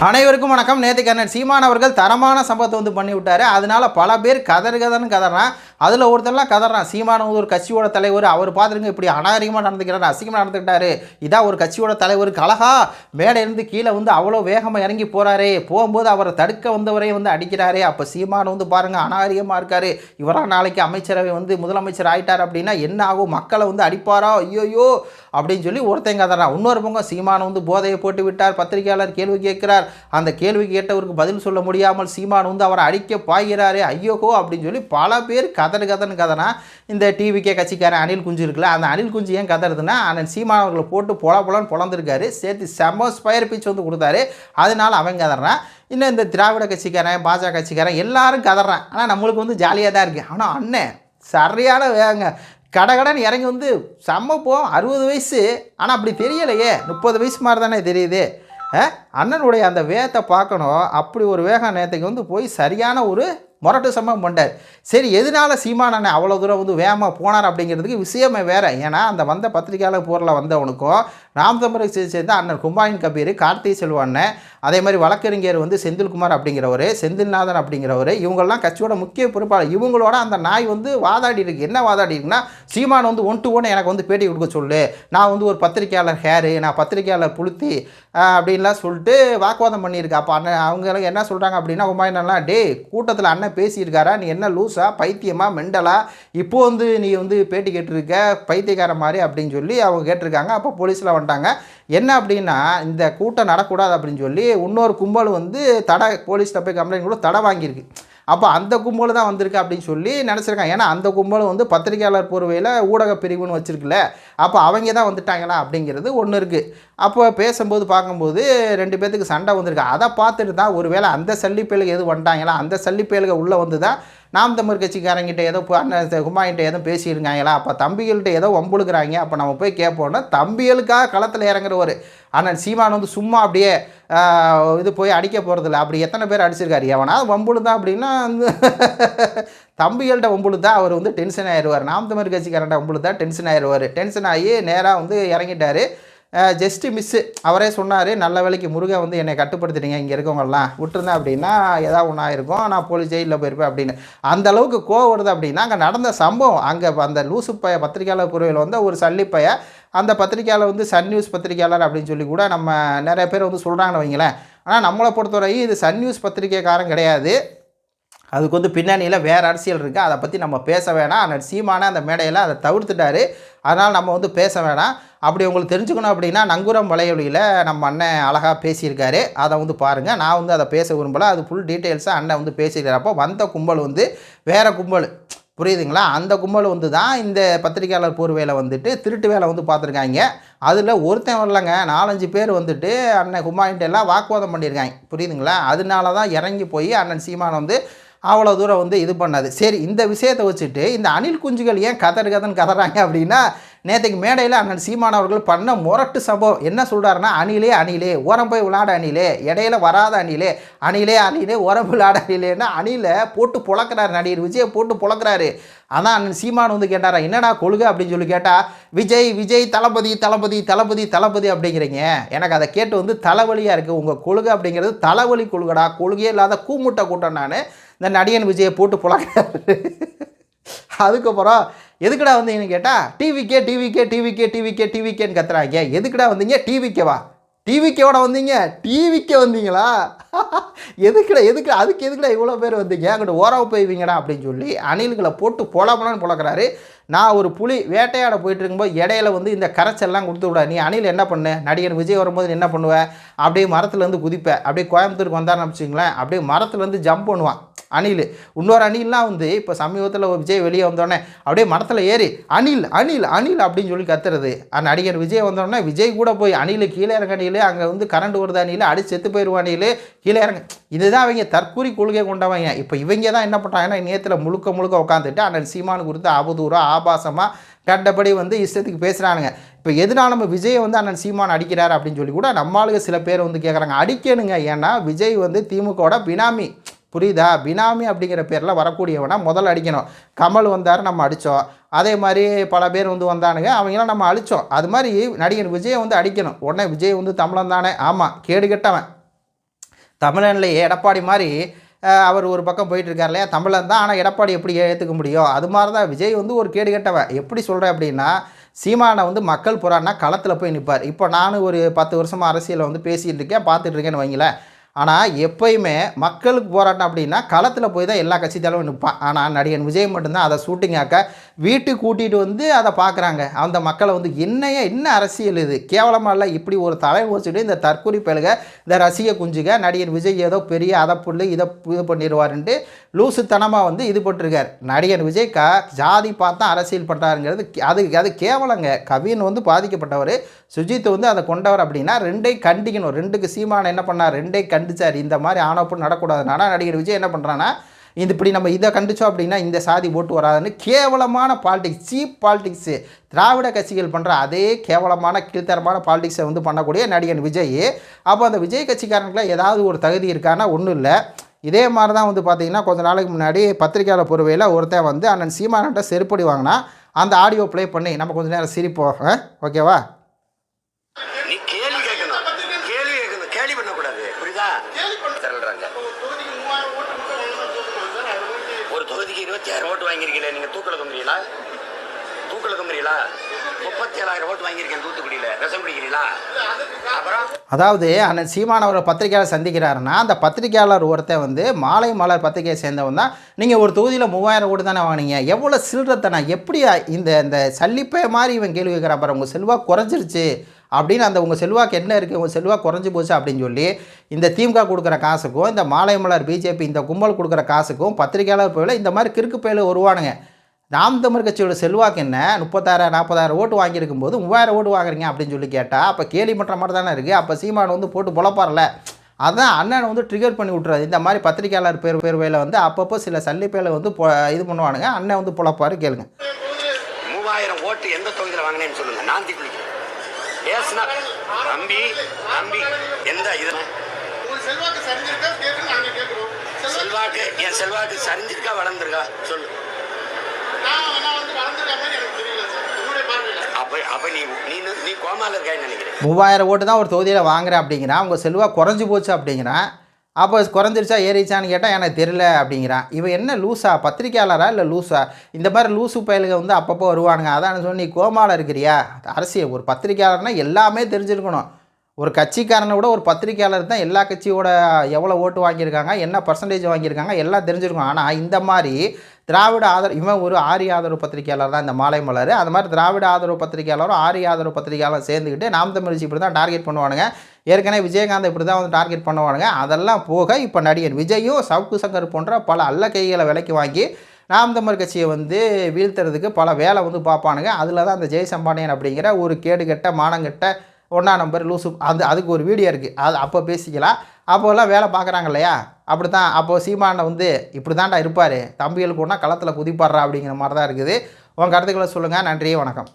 அனைவருக்கும் வணக்கம். நேற்று கண்ணன் சீமான் அவர்கள் தரமான சம்பவத்தை வந்து பண்ணி அதனால் பல பேர் கதறு கதன்னு கதறான். அதில் ஒருத்தர்லாம் கதறான். சீமான வந்து ஒரு கட்சியோட தலைவர். அவர் பார்த்துருங்க இப்படி அநாகரிகமாக நடந்துக்கிறார் அசிங்கமாக நடந்துக்கிட்டாரு. இதான் ஒரு கட்சியோட தலைவர் கலகா. மேடையிலேருந்து கீழே வந்து அவ்வளோ வேகமாக இறங்கி போகிறாரே போகும்போது அவரை தடுக்க வந்தவரே வந்து அடிக்கிறாரே. அப்போ சீமான வந்து பாருங்க அநாகரிகமாக இருக்கார். இவராக நாளைக்கு அமைச்சரவை வந்து முதலமைச்சர் ஆயிட்டார் அப்படின்னா என்ன ஆகும்? மக்களை வந்து அடிப்பாரா? ஐயோயோ! அப்படின்னு சொல்லி ஒருத்தன் கதறான். இன்னொரு பக்கம் சீமான வந்து போதையை போட்டு விட்டார். பத்திரிகையாளர் கேள்வி கேட்கிறார். அந்த கேள்வி கேட்டவருக்கு பதில் சொல்ல முடியாமல் சீமான் வந்து அவரை அடிக்க பாய்கிறாரே ஐயோகோ அப்படின்னு சொல்லி பல பேர் கதறு கதன்னு கதனா இந்த டிவிக்கே கட்சிக்காரன் அனில் குஞ்சு இருக்குல்ல அந்த அனில் குஞ்சு ஏன் கதறுதுன்னா அண்ணன் சீமான் அவர்களை போட்டு பொல பொலன்னு பொழந்திருக்காரு சேர்த்து செம்ம ஸ்பயர் பிச் வந்து கொடுத்தாரு. அதனால அவன் கதறான். இன்னும் இந்த திராவிட கட்சிக்காரன் பாஜக கட்சிக்காரன் எல்லாரும் கதறான். ஆனால் நம்மளுக்கு வந்து ஜாலியாக தான் இருக்குது ஆனால் அண்ணன் சரியான வேங்க கடகடன் இறங்கி வந்து செம்ம போ அறுபது வயசு. ஆனால் அப்படி தெரியலையே. முப்பது வயசு மாதிரி தானே தெரியுது. அண்ணனுடைய அந்த வேகத்தை பார்க்கணும். அப்படி ஒரு வேகம் நேற்றுக்கு வந்து போய் சரியான ஒரு மொரட்டு சம்பவம் பண்ணிட்டார். சரி எதனால சீமான் அண்ணன் அவ்வளோ தூரம் வந்து வேகமாக போனார் அப்படிங்கிறதுக்கு விஷயமே வேறு. ஏன்னா அந்த வந்த பத்திரிகையாளர் போரில் வந்தவனுக்கும் நாம் தமிழர் சேர்ந்த அண்ணன் கும்பாயின் கபீர் கார்த்திகை செல்வ அண்ணன் அதே மாதிரி வழக்கறிஞர் வந்து செந்தில்குமார் அப்படிங்கிறவர் செந்தில்நாதன் அப்படிங்கிறவர் இவங்கெல்லாம் கட்சியோட முக்கிய பொறுப்பாளர். இவங்களோட அந்த நாய் வந்து வாதாடி இருக்கு. என்ன வாதாடி இருக்குன்னா சீமான் வந்து ஒன் டு ஒன் எனக்கு வந்து பேட்டி கொடுக்க சொல்லு. நான் வந்து ஒரு பத்திரிகையாளர் ஹேரு நான் பத்திரிகையாளர் புளுத்தி அப்படின்லாம் சொல்லிட்டு வாக்குவாதம் பண்ணியிருக்கேன். அப்போ அண்ணன் அவங்க என்ன சொல்கிறாங்க அப்படின்னா உமாயினெல்லாம் டே கூட்டத்தில் அண்ணன் பேசியிருக்காரா? நீ என்ன லூஸா பைத்தியமா? மெண்டலா? இப்போ வந்து நீ வந்து பேட்டி கேட்டிருக்க? பைத்தியக்கார மாதிரி அப்படின்னு சொல்லி அவங்க கேட்டிருக்காங்க. அப்போ போலீஸில் வந்துட்டாங்க. என்ன அப்படின்னா இந்த கூட்டம் நடக்கூடாது அப்படின்னு சொல்லி இன்னொரு கும்பல் வந்து தடை போலீஸ்கிட்ட போய் கம்ப்ளைண்ட் கூட தடை வாங்கியிருக்கு. அப்போ அந்த கும்பல் தான் வந்திருக்கு அப்படின்னு சொல்லி நினச்சிருக்காங்க. ஏன்னா அந்த கும்பல் வந்து பத்திரிகையாளர் போர்வையில் ஊடக பிரிவுன்னு வச்சுருக்குல்ல. அப்போ அவங்க தான் வந்துட்டாங்களா அப்படிங்கிறது ஒன்று இருக்குது அப்போ பேசும்போது பார்க்கும்போது ரெண்டு பேர்த்துக்கு சண்டை வந்திருக்கு. அதை பார்த்துட்டு தான் ஒருவேளை அந்த சல்லிப்பேலுக்கு எது வந்துட்டாங்களா அந்த சல்லிப்பேலுக்கு உள்ளே வந்து தான் நாம் தமிழ் கட்சிக்காரங்கிட்ட ஏதோ அண்ணன் குமாயிட்ட ஏதோ பேசியிருக்காங்களா? அப்போ தம்பிகள்கிட்ட ஏதோ வம்புழுக்கிறாங்க. அப்போ நம்ம போய் கேட்போம்னா தம்பிகளுக்காக களத்தில் இறங்குறவர். அண்ணன் சீமான் வந்து சும்மா அப்படியே இது போய் அடிக்க போகிறதில்ல அப்படி எத்தனை பேர் அடிச்சிருக்காரு? எவனா வம்புழுதா அப்படின்னா வந்து தம்பிகள்கிட்ட வம்புழுதா அவர் வந்து டென்ஷன் ஆயிடுவார் நாம் தமிழ் கட்சிக்காரன்ட்ட வம்புழுதா டென்ஷன் ஆயிடுவார் டென்ஷன் ஆகி நேராக வந்து இறங்கிட்டார். ஜஸ்ட்டு மிஸ்ஸு அவரே சொன்னார் நல்ல வேலைக்கு முருகன் வந்து என்னை கட்டுப்படுத்திட்டீங்க இங்கே இருக்கவங்கலாம் விட்டுருந்தேன் அப்படின்னா ஏதாவது ஒன்றா இருக்கும் நான் போலீஸ் ஜெயிலில் போயிருப்பேன் அப்படின்னு. அந்த அளவுக்கு கோவம் வருது அப்படின்னா அங்கே நடந்த சம்பவம் அங்கே அந்த லூசு பைய பத்திரிகையாளர் குறைவில் வந்து ஒரு சல்லிப்பைய அந்த பத்திரிக்கையாளர் வந்து சன் நியூஸ் பத்திரிக்கையாளர் அப்படின்னு சொல்லி கூட நம்ம நிறைய பேர் வந்து சொல்கிறாங்கன்னு வைங்களேன். ஆனால் நம்மளை பொறுத்தவரையும் இது சன் நியூஸ் பத்திரிக்கைக்காரன் கிடையாது. அதுக்கு வந்து பின்னணியில் வேறு அரசியல் இருக்குது அதை பற்றி நம்ம பேச வேணாம். அண்ணன் சீமான அந்த மேடையில் அதை தவிர்த்துட்டாரு. அதனால் நம்ம வந்து பேச வேணாம். அப்படி உங்களுக்கு தெரிஞ்சுக்கணும் அப்படின்னா நங்குரம் வலையொலியில் நம்ம அண்ணன் அழகாக பேசியிருக்காரு. அதை வந்து பாருங்கள் நான் வந்து அதை பேச விரும்பலை. அது ஃபுல் டீட்டெயில்ஸாக அண்ணன் வந்து பேசியிருக்காரு. அப்போ வந்த கும்பல் வந்து வேறு கும்பல். புரியுதுங்களா? அந்த கும்பல் வந்து தான் இந்த பத்திரிக்கையாளர் போர்வையில் வந்துட்டு திருட்டு வேலை வந்து பார்த்துருக்காங்க. அதில் ஒருத்தன் வரலங்க. நாலஞ்சு பேர் வந்துட்டு அண்ணன் குமாயின்ட்டு எல்லாம் வாக்குவாதம் பண்ணியிருக்காங்க. புரியுதுங்களா? அதனால தான் இறங்கி போய் அண்ணன் சீமான் வந்து அவ்வளோ தூரம் வந்து இது பண்ணாது. சரி இந்த விஷயத்தை வச்சுட்டு இந்த அணில் குஞ்சுகள் ஏன் கதறு கதன்னு கதறாங்க அப்படின்னா நேற்றுக்கு மேடையில் அண்ணன் சீமான் அவர்கள் பண்ண முரட்டு சம்பவம். என்ன சொல்கிறாருன்னா அணிலே அணிலே ஓரம் போய் விளாட அணிலே இடையில வராத அணிலே அணிலே அணிலே ஓரம் விளாட அணிலேன்னா அணில போட்டு புழக்கிறாரு நடிகர் விஜயை போட்டு புழக்கிறாரு. ஆனால் அண்ணன் சீமான் வந்து கேட்டாரா என்னடா கொள்கை? அப்படின்னு சொல்லி கேட்டால் விஜய் விஜய் தளபதி தளபதி தளபதி தளபதி அப்படிங்கிறீங்க. எனக்கு அதை கேட்டு வந்து தலைவலியாக இருக்குது உங்கள் கொள்கை அப்படிங்கிறது தலைவலி கொழுகடா கொள்கையே இல்லாத கூமுட்டை கூட்டம் நான். இந்த நடிகன் விஜயை போட்டு புழக்கிறாரு. அதுக்கப்புறம் எதுக்குடா வந்தீங்கன்னு கேட்டால் டிவிக்கே டிவிக்கே டிவிக்கே டிவிக்கே டிவிக்கேன்னு கத்துறாங்க. எதுக்குடா வந்தீங்க? டிவிக்கேவா டிவிக்கேவோட வந்தீங்க? டிவிக்கே வந்தீங்களா? எதுக்குடா எதுக்கு அதுக்கு எதுக்குடா இவ்வளோ பேர் வந்தீங்க? அங்கிட்டு ஓரவு போய்வீங்கடா அப்படின்னு சொல்லி அணில்களை போட்டு பொலப்பலான்னு பொழக்கிறாரு நான் ஒரு புலி வேட்டையாட போயிட்டு இருக்கும்போது இடையில வந்து இந்த கரைச்செல்லாம் கொடுத்து விட நீ அணில் என்ன பண்ணு? நடிகர் விஜய் வரும்போது என்ன பண்ணுவேன் அப்படியே மரத்துலேருந்து குதிப்பேன் அப்படியே கோயம்புத்தூருக்கு வந்தான்னு வச்சுங்களேன் அப்படியே மரத்துலேருந்து ஜம்ப் பண்ணுவான். அணில். இன்னொரு அணில்லாம் வந்து இப்போ சமீபத்தில் ஒரு விஜய் வெளியே வந்தோடனே அப்படியே மரத்தில் ஏறி அணில் அணில் அணில் அப்படின்னு சொல்லி கத்துறது. அந்த நடிகர் விஜய் வந்தோடனே விஜய் கூட போய் அணில் கீழே இறங்க அணில் அங்கே வந்து கரண்ட் வருது அணில் அடிச்சு செத்து போயிடுவா அணில் கீழே இறங்க. இதுதான் அவங்க தற்கூரி கொள்கை கொண்டவங்க. இப்போ இவங்க தான் என்ன பண்ணுறாங்கன்னா நேரத்தில் முழுக்க முழுக்க உட்காந்துட்டு அண்ணன் சீமானு குறித்து அவதூறாக ஆபாசமாக கண்டபடி வந்து இஷ்டத்துக்கு பேசுகிறானுங்க இப்போ எதனால நம்ம விஜயை வந்து அண்ணன் சீமான் அடிக்கிறார் அப்படின்னு சொல்லி கூட நம்மளுக்கு சில பேர் வந்து கேட்குறாங்க அடிக்கணுங்க. ஏன்னா விஜய் வந்து திமுகவோட பினாமி. புரியுதா? பினாமி அப்படிங்கிற பேரில் வரக்கூடியவனை முதல்ல அடிக்கணும். கமல் வந்தார் நம்ம அடித்தோம் அதே மாதிரி பல பேர் வந்து வந்தானுங்க அவங்களாம் நம்ம அழித்தோம் அது மாதிரி நடிகர் விஜயை வந்து அடிக்கணும். உடனே விஜய் வந்து தமிழன் தானே. ஆமாம் கேடு கெட்டவன். தமிழன்லையே எடப்பாடி மாதிரி அவர் ஒரு பக்கம் போயிட்டுருக்கார் இல்லையா? தமிழன் தான். ஆனால் எடப்பாடி எப்படி ஏற்றுக்க முடியும்? அது மாதிரி தான் விஜய் வந்து ஒரு கேடு கெட்டவன். எப்படி சொல்கிறேன் அப்படின்னா சீமானை வந்து மக்கள் புறான்னா களத்தில் போய் நிற்பார் இப்போ நானும் ஒரு பத்து வருஷமாக அரசியலில் வந்து பேசிகிட்டு இருக்கேன் பார்த்துட்ருக்கேன்னு வைங்களேன். ஆனால் எப்பயுமே மக்களுக்கு போராட்டம் அப்படின்னா களத்தில் போய் தான் எல்லா கட்சி தலைவரும் நிற்பான் ஆனால் நடிகன் விஜய் மட்டும்தான் அதை ஷூட்டிங் ஆக்க வீட்டுக்கு கூட்டிகிட்டு வந்து அதை பார்க்குறாங்க அந்த மக்களை வந்து என்னைய என்ன அரசியல் இது? கேவலமாக இல்லை இப்படி ஒரு தலை வச்சுட்டு இந்த தற்கொலை பெழுக இந்த ரசிக குஞ்சுக நடிகன் விஜய் ஏதோ பெரிய அதை புல்லு இதை இது பண்ணிடுவாருன்ட்டு லூசுத்தனமாக வந்து இது போட்டிருக்கார். நடிகர் விஜய் க ஜாதி பார்த்தா அரசியல் பண்ணுறாருங்கிறது அது அது கேவலங்க. கவின் வந்து பாதிக்கப்பட்டவர். சுஜித் வந்து அதை கொண்டவர் அப்படின்னா ரெண்டை கண்டிக்கணும். ரெண்டுக்கு சீமான என்ன பண்ணார்? ரெண்டை கண்டிச்சார். இந்த மாதிரி ஆனப்பும் நடக்கூடாதுனால நடிகர் விஜய் என்ன பண்ணுறான்னா இது இப்படி நம்ம இதை கண்டிச்சோம் அப்படின்னா இந்த சாதி ஓட்டு வராதுன்னு கேவலமான பாலிடிக்ஸ் சீப் பாலிடிக்ஸு திராவிட கட்சிகள் பண்ணுற அதே கேவலமான கீழ்த்தரமான பாலிடிக்ஸை வந்து பண்ணக்கூடிய நடிகன் விஜய். அப்போ அந்த விஜய் கட்சிக்காரனுக்குலாம் ஏதாவது ஒரு தகுதி இருக்கான்னா ஒன்றும் இல்லை. இதே மாதிரி தான் வந்து பார்த்திங்கன்னா கொஞ்ச நாளைக்கு முன்னாடி பத்திரிக்கையாளர் பொறுவையில் ஒருத்தன் வந்து அண்ணன் சீமானன்ட்ட செருப்படி வாங்கினா அந்த ஆடியோ ப்ளே பண்ணி நம்ம கொஞ்சம் நேரம் சிரிப்போம். ஓகேவா நீ கேள்வி கேட்கணும் கேள்வி கேட்கணும் கேள்வி பண்ணக்கூடாது புரியுதா திரள்றாங்க ஒரு தொகுதிக்கு ஆயிரம் ஓட்டு வாங்கியிருக்கீங்களே நீங்கள் தூக்கில் தொங்குறீங்களா? தூக்கில் தொங்குறீங்களா? முப்பத்தி ஏழாயிரம் ஓட்டு வாங்கியிருக்கேன் தூத்துக்குடியில். விஷம் பிடிக்கிறீங்களா அப்புறம்? அதாவது அண்ணன் சீமான் அவரை பத்திரிகையாளர் சந்திக்கிறாருன்னா அந்த பத்திரிகையாளர் ஒருத்தர் வந்து மாலை மலர் பத்திரிகையை சேர்ந்தவன் தான். நீங்கள் ஒரு தொகுதியில் மூவாயிரம் கோடி தானே வாங்கினீங்க. எவ்வளோ சில்லறத்தனா எப்படி இந்த இந்த சல்லிப்பை மாதிரி இவன் கேள்வி கேட்குறான் பாரு உங்கள் செல்வா குறைஞ்சிருச்சு. அப்படின்னு அந்த உங்கள் செல்வாக்கு என்ன இருக்குது உங்கள் செல்வா குறைஞ்சி போச்சு அப்படின்னு சொல்லி இந்த திமுக கொடுக்குற காசுக்கும் இந்த மாலை மலர் பிஜேபி இந்த கும்பல் கொடுக்குற காசுக்கும் பத்திரிக்கையாளர் போயில இந்த மாதிரி கிறுக்கு பயில வருவானுங்க நாம் தமிழ் கட்சியோட செல்வாக்கு என்ன? முப்பத்தாயிரம் நாற்பதாயிரம் ஓட்டு வாங்கியிருக்கும் போது மூவாயிரம் ஓட்டு வாங்குறீங்க அப்படின்னு சொல்லி கேட்டால் அப்போ கேலி பண்ணுற மாதிரி தானே இருக்குது அப்போ சீமான் வந்து போட்டு புலப்பாரில்ல அதான் அண்ணனை வந்து ட்ரிகர் பண்ணி விட்றாரு இந்த மாதிரி பத்திரிக்கையாளர் பேர் பேர்வையில் வந்து அப்பப்போ சில சல்லிப்பேல வந்து இது பண்ணுவானுங்க. அண்ணன் வந்து புலப்பாரு கேளுங்க. மூவாயிரம் ஓட்டு எந்த தொகுதியில் வாங்கினேன்னு சொல்லுங்க. நான் பேசுனா தம்பி தம்பி எந்த உங்க செல்வாக்கு என் செல்வாக்கு சரிஞ்சிருக்கா வளர்ந்துருக்கா? சொல்லு. நான் நான் வந்து வளர்ந்துருக்க மாதிரி எனக்கு தெரியல சார். உங்களுடைய பார்வையில. அப்ப அப்ப நீ நீ நீ கோமால இருக்கான்னு நினைக்கிறேன். மூவாயிரம் ஓட்டு தான் ஒரு தொகுதியில் வாங்குறேன் அப்படிங்கிறான். அவங்க செல்வா குறைஞ்சி போச்சு அப்படிங்கிறான். அப்போ குறைஞ்சிருச்சா ஏறிச்சான்னு கேட்டால் எனக்கு தெரில அப்படிங்கிறான். இவன் என்ன லூஸா பத்திரிக்கையாளரா இல்லை லூஸா இந்த மாதிரி லூசு பயலுக வந்து அப்பப்போ வருவானுங்க. அதான் சொன்னி கோமாவில் இருக்கிறியா? அரசியல் ஒரு பத்திரிக்கையாளர்னா எல்லாமே தெரிஞ்சிருக்கணும். ஒரு கட்சிக்காரனை விட ஒரு பத்திரிக்கையாளர் தான் எல்லா கட்சியோட எவ்வளோ ஓட்டு வாங்கியிருக்காங்க என்ன பர்சன்டேஜ் வாங்கியிருக்காங்க எல்லாம் தெரிஞ்சிருக்கும். ஆனால் இந்த மாதிரி திராவிட ஆதரவு இவன் ஒரு ஆரிய ஆதரவு பத்திரிக்கையாளர் தான் இந்த மாலை மலர். அது மாதிரி திராவிட ஆதரவு பத்திரிக்கையாளரும் ஆரிய ஆதரவு பத்திரிக்கையாளரும் சேர்ந்துக்கிட்டு நாம் தமிழ்ச்சி இப்படி தான் டார்கெட் பண்ணுவானுங்க. ஏற்கனவே விஜயகாந்த் இப்படி தான் வந்து டார்கெட் பண்ணுவானுங்க. அதெல்லாம் போக இப்போ நடிகர் விஜயும் சவுக்கு சங்கர் போன்ற பல அல்ல கைகளை விலைக்கு வாங்கி நாம் தமிழ் கட்சியை வந்து வீழ்த்துறதுக்கு பல வேலை வந்து பார்ப்பானுங்க. அதில் தான் அந்த ஜெய்சம்பாண்டியன் அப்படிங்கிற ஒரு கேடுகெட்ட மானங்கெட்ட ஒன்றா நம்பர் லூசு அது அதுக்கு ஒரு வீடியோ இருக்குது அது அப்போ பேசிக்கலாம். அப்போல்லாம் வேலை பார்க்குறாங்க இல்லையா? அப்படி தான் அப்போது சீமானை வந்து இப்படி தான்டா இருப்பார். தம்பிகளுக்கு ஒன்றா களத்தில் குதிப்பாடுறா அப்படிங்கிற மாதிரி தான் இருக்குது. உங்கள் கருத்துக்களை சொல்லுங்கள் நன்றி வணக்கம்.